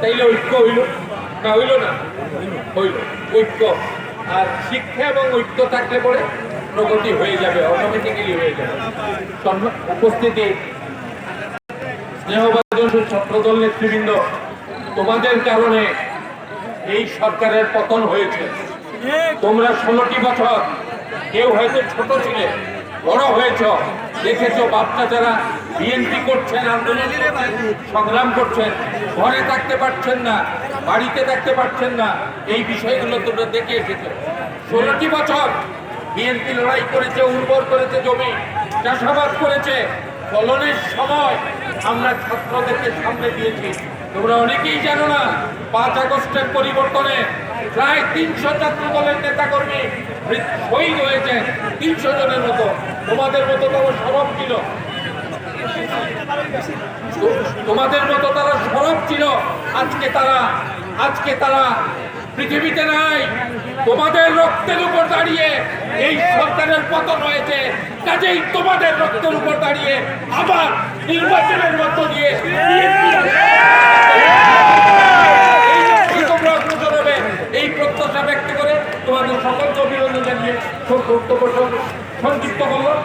তাইলে ঐক্য হইল। না হইল না। হইল। ঐক্য। আর শিক্ষা এবং ঐক্য থাকলে পরে প্রগতি হয়ে যাবে অটোমেটিক্যালি হয়ে যাবে। উপস্থিতি। স্নেহভাজন ছাত্রদল নেতৃবৃন্দ, তোমাদের কারণে এই সরকারের পতন হয়েছে। তোমরা ষোলোটি বছর কেউ হয়তো ছোট ছিলে, বড় হয়েছ, দেখেছ বাচ্চা যারা বিএনপি করছেন, আন্দোলন, সংগ্রাম করছেন। ঘরে থাকতে পারছেন না, বাড়িতে থাকতে পারছেন না, এই বিষয়গুলো তোমরা দেখে এসেছ। ষোলোটি বছর বিএনপি লড়াই করেছে, উর্বর করেছে জমি, চাষাবাদ করেছে, ফলনের সময় আমরা ছাত্রদেরকে সামনে দিয়েছি। তোমরা অনেকেই জানো না, পাঁচ আগস্টের পরিবর্তনে প্রায় তিনশো ছাত্র দলের নেতা কর্মী শহীদ হয়েছে তিনশো জনের মতো, তোমাদের মতো তারা সরব ছিল। তো- তোমাদের মতো তারা সরব ছিল। আজকে তারা আজকে তারা পৃথিবীতে নাই। তোমাদের রক্তের উপর দাঁড়িয়ে এই সরকারের পতন হয়েছে। কাজেই তোমাদের রক্তের উপর দাঁড়িয়ে আবার নির্বাচনের মধ্য দিয়ে এই প্রত্যাশা ব্যক্ত করে তোমাদের সকলকে অভিনন্দন জানিয়ে সংক্ষিপ্ত করলাম